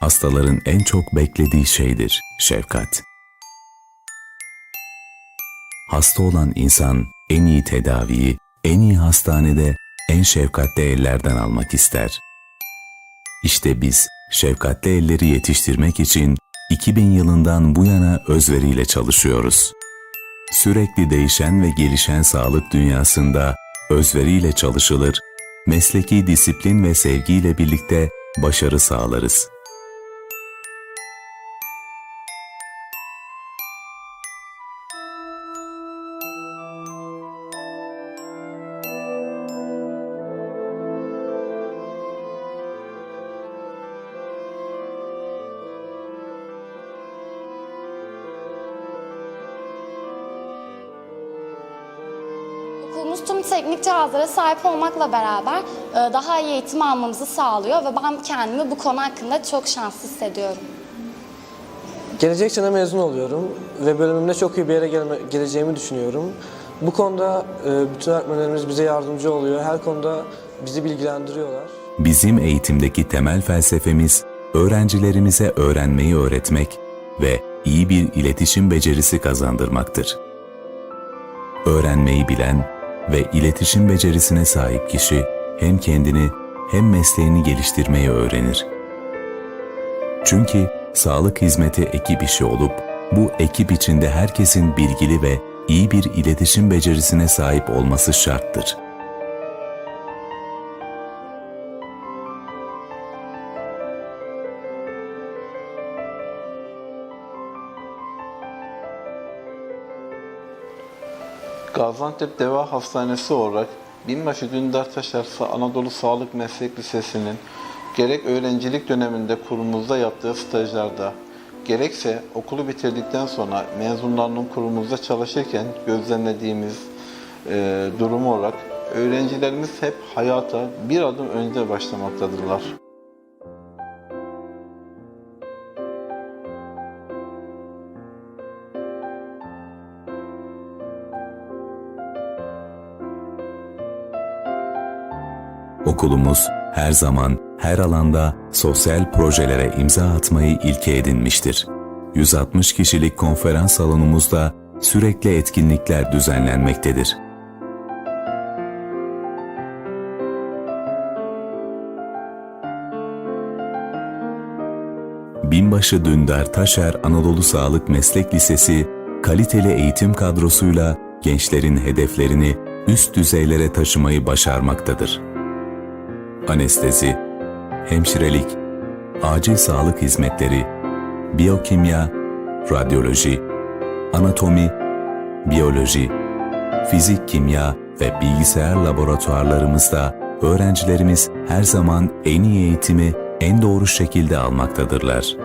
hastaların en çok beklediği şeydir, şefkat. Hasta olan insan en iyi tedaviyi, en iyi hastanede, en şefkatli ellerden almak ister. İşte biz şefkatli elleri yetiştirmek için 2000 yılından bu yana özveriyle çalışıyoruz. Sürekli değişen ve gelişen sağlık dünyasında özveriyle çalışılır, mesleki disiplin ve sevgiyle birlikte başarı sağlarız. Okulumuz tüm teknik cihazlara sahip olmakla beraber e, daha iyi eğitim almamızı sağlıyor ve ben kendimi bu konu hakkında çok şanslı hissediyorum. Gelecek sene mezun oluyorum ve bölümümde çok iyi bir yere gelme, geleceğimi düşünüyorum. Bu konuda e, bütün öğretmenlerimiz bize yardımcı oluyor. Her konuda bizi bilgilendiriyorlar. Bizim eğitimdeki temel felsefemiz öğrencilerimize öğrenmeyi öğretmek ve iyi bir iletişim becerisi kazandırmaktır. Öğrenmeyi bilen ve iletişim becerisine sahip kişi hem kendini hem mesleğini geliştirmeyi öğrenir. Çünkü sağlık hizmeti ekip işi olup bu ekip içinde herkesin bilgili ve iyi bir iletişim becerisine sahip olması şarttır. Gaziantep Deva Hastanesi olarak Binbaşı Dündar Taşar Anadolu Sağlık Meslek Lisesi'nin gerek öğrencilik döneminde kurumumuzda yaptığı stajlarda, gerekse okulu bitirdikten sonra mezunlarının kurumumuzda çalışırken gözlemlediğimiz e, durum olarak öğrencilerimiz hep hayata bir adım önce başlamaktadırlar. Okulumuz her zaman her alanda sosyal projelere imza atmayı ilke edinmiştir. 160 kişilik konferans salonumuzda sürekli etkinlikler düzenlenmektedir. Binbaşı Dündar Taşer Anadolu Sağlık Meslek Lisesi kaliteli eğitim kadrosuyla gençlerin hedeflerini üst düzeylere taşımayı başarmaktadır anestezi, hemşirelik, acil sağlık hizmetleri, biyokimya, radyoloji, anatomi, biyoloji, fizik kimya ve bilgisayar laboratuvarlarımızda öğrencilerimiz her zaman en iyi eğitimi en doğru şekilde almaktadırlar.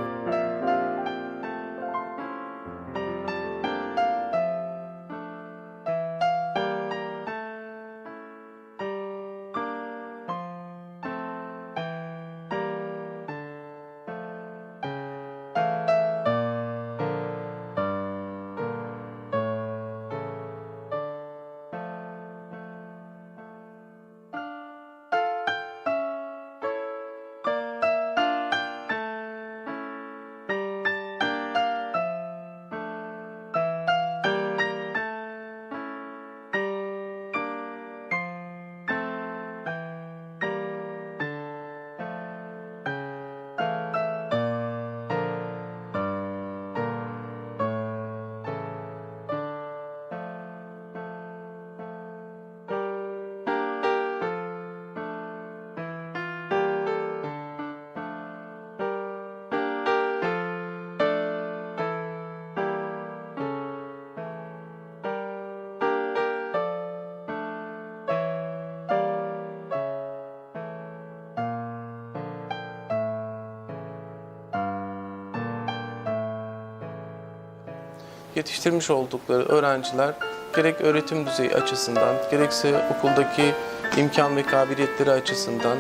Yetiştirmiş oldukları öğrenciler gerek öğretim düzeyi açısından, gerekse okuldaki imkan ve kabiliyetleri açısından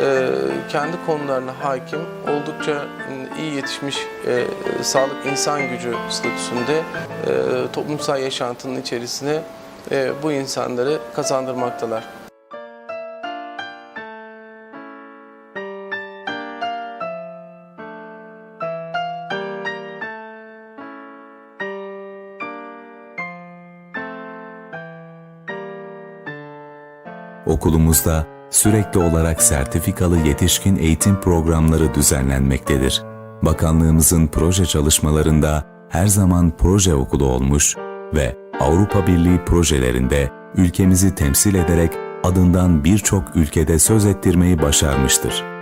e, kendi konularına hakim, oldukça m, iyi yetişmiş e, sağlık insan gücü statüsünde e, toplumsal yaşantının içerisine bu insanları kazandırmaktalar. Okulumuzda sürekli olarak sertifikalı yetişkin eğitim programları düzenlenmektedir. Bakanlığımızın proje çalışmalarında her zaman proje okulu olmuş ve Avrupa Birliği projelerinde ülkemizi temsil ederek adından birçok ülkede söz ettirmeyi başarmıştır.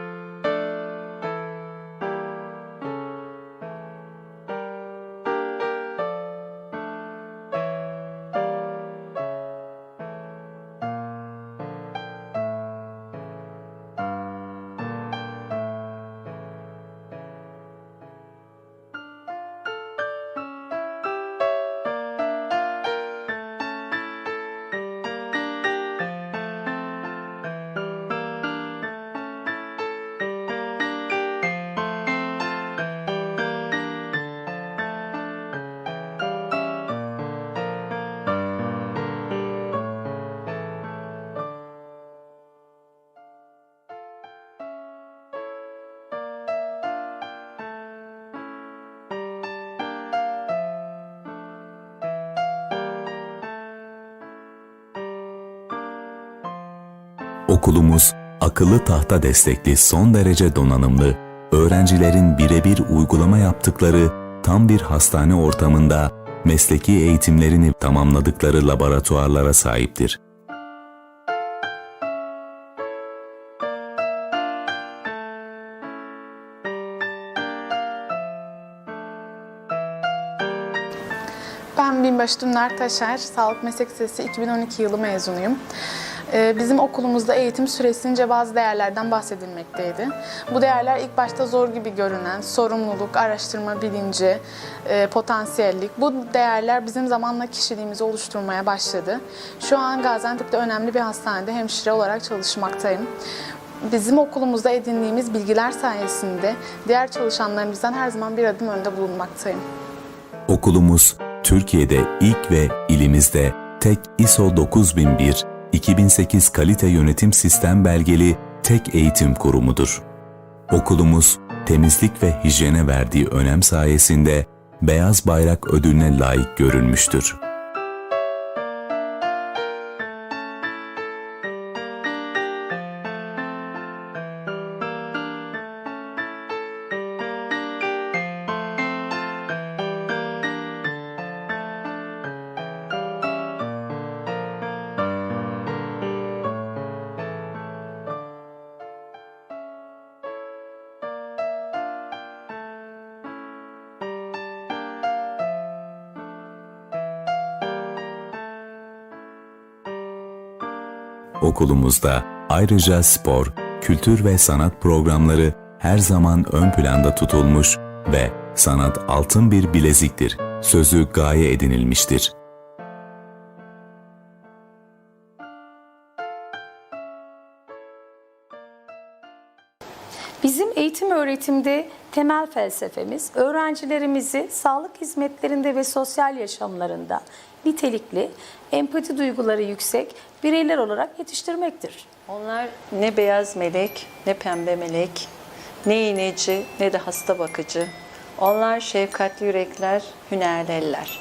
Okulumuz akıllı tahta destekli son derece donanımlı, öğrencilerin birebir uygulama yaptıkları tam bir hastane ortamında mesleki eğitimlerini tamamladıkları laboratuvarlara sahiptir. Ben Binbaşı Dünler Taşer, Sağlık Meslek Lisesi 2012 yılı mezunuyum. Ee, Bizim okulumuzda eğitim süresince bazı değerlerden bahsedilmekteydi. Bu değerler ilk başta zor gibi görünen sorumluluk, araştırma bilinci, e, potansiyellik. Bu değerler bizim zamanla kişiliğimizi oluşturmaya başladı. Şu an Gaziantep'te önemli bir hastanede hemşire olarak çalışmaktayım. Bizim okulumuzda edindiğimiz bilgiler sayesinde diğer çalışanlarımızdan her zaman bir adım önde bulunmaktayım. Okulumuz Türkiye'de ilk ve ilimizde tek ISO 9001 2008 kalite yönetim sistem belgeli tek eğitim kurumudur. Okulumuz temizlik ve hijyene verdiği önem sayesinde Beyaz Bayrak ödülüne layık görülmüştür. Okulumuzda ayrıca spor, kültür ve sanat programları her zaman ön planda tutulmuş ve sanat altın bir bileziktir sözü gaye edinilmiştir. Bizim eğitim öğretimde temel felsefemiz öğrencilerimizi sağlık hizmetlerinde ve sosyal yaşamlarında nitelikli, empati duyguları yüksek bireyler olarak yetiştirmektir. Onlar ne beyaz melek, ne pembe melek, ne iğneci, ne de hasta bakıcı. Onlar şefkatli yürekler, hünerli eller.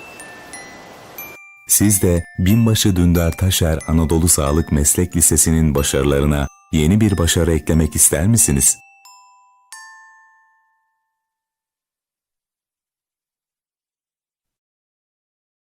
Siz de Binbaşı Dündar Taşer Anadolu Sağlık Meslek Lisesi'nin başarılarına yeni bir başarı eklemek ister misiniz?